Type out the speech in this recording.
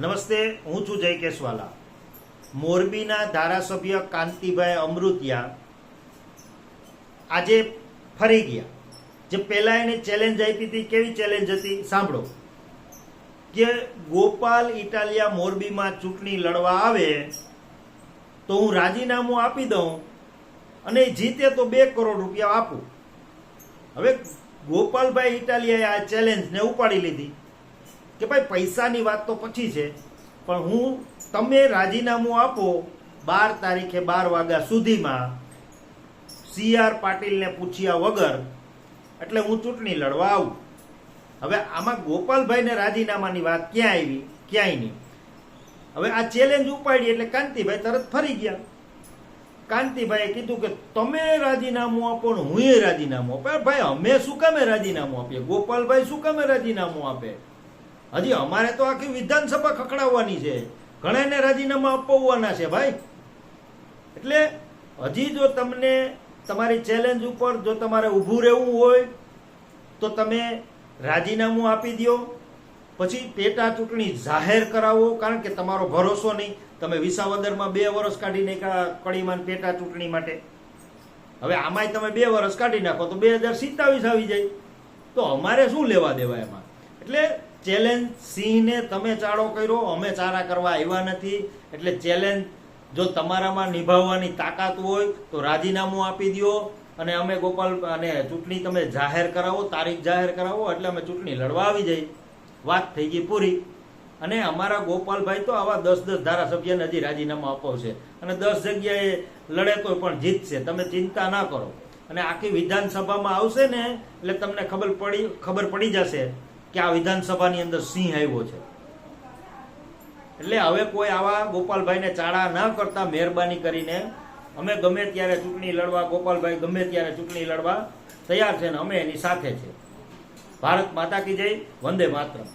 નમસ્તે, હું છું જય કેશવાલા મોરબીના ધારાસભ્ય કાંતિભાઈ અમૃતિયા આજે ફરી ગયા. જે પહેલા એને ચેલેન્જ આપી હતી, કેવી ચેલેન્જ હતી? સાંભળો. કે ગોપાલ ઇટાલિયા મોરબીમાં ચૂંટણી લડવા આવે, તો હું રાજીનામું આપી દઉં અને જીતે તો બે કરોડ રૂપિયા આપું. હવે ગોપાલભાઈ ઇટાલિયાએ આ ચેલેન્જને ઉપાડી લીધી. કે ભાઈ પૈસાની વાત તો પછી છે, પણ હું તમે રાજીનામું આપો બાર તારીખે બાર વાગ્યા સુધીમાં સી આર પાટીલને પૂછ્યા વગર, એટલે હું ચૂંટણી લડવા આવું. હવે આમાં ગોપાલભાઈને રાજીનામાની વાત ક્યાં આવી, ક્યાંય નહીં. હવે આ ચેલેન્જ ઉપાડી એટલે કાંતિભાઈ તરત ફરી ગયા. કાંતિભાઈએ કીધું કે તમે રાજીનામું આપો ને હું રાજીનામું આપે. ભાઈ, અમે શું કામે રાજીનામું આપીએ? ગોપાલભાઈ શું કામે રાજીનામું આપે? હજી અમારે તો આખી વિધાનસભા ખખડાવવાની છે. ઘણાને રાજીનામા અપાવવાના છે ભાઈ. એટલે હજી જો તમને તમારી ચેલેન્જ ઉપર જો તમારે ઊભું રહેવું હોય, તો તમે રાજીનામું આપી દો. પછી પેટા ચૂંટણી જાહેર કરાવો, કારણ કે તમારો ભરોસો નહીં. તમે વિસાવદરમાં બે વર્ષ કાઢી નાખ્યા કડીમાન પેટા ચૂંટણી માટે. હવે આમાંય તમે બે વર્ષ કાઢી નાખો તો બે હજાર સિત્તાવીસ આવી જાય. તો અમારે શું લેવા દેવા એમાં? એટલે ચેલેન્જ સિંહને તમે ચાળો કર્યો, અમે ચારા કરવા આવ્યા નથી. એટલે ચેલેન્જ જો તમારામાં નિભાવવાની તાકાત હોય, તો રાજીનામું આપી દો અને અમે ગોપાલ અને ચૂંટણી તમે જાહેર કરાવો, તારીખ જાહેર કરાવો, એટલે અમે ચૂંટણી લડવા આવી જઈ વાત થઈ ગઈ પૂરી. અને અમારા ગોપાલભાઈ તો આવા દસ દસ ધારાસભ્યને હજી રાજીનામું અપાવશે અને દસ જગ્યાએ લડે તો પણ જીતશે. તમે ચિંતા ના કરો. અને આખી વિધાનસભામાં આવશે ને, એટલે તમને ખબર પડી ખબર પડી જશે. કે આ વિધાનસભાની અંદર સિંહ આવ્યો છે. એટલે હવે કોઈ આવા ગોપાલભાઈને ચાળા ના કરતા મહેરબાની કરીને અમે ગમે ત્યારે ચૂંટણી લડવા, ગોપાલભાઈ ગમે ત્યારે ચૂંટણી લડવા તૈયાર છે ને અમે એની સાથે છે. ભારત માતા કી જય, વંદે માતરમ.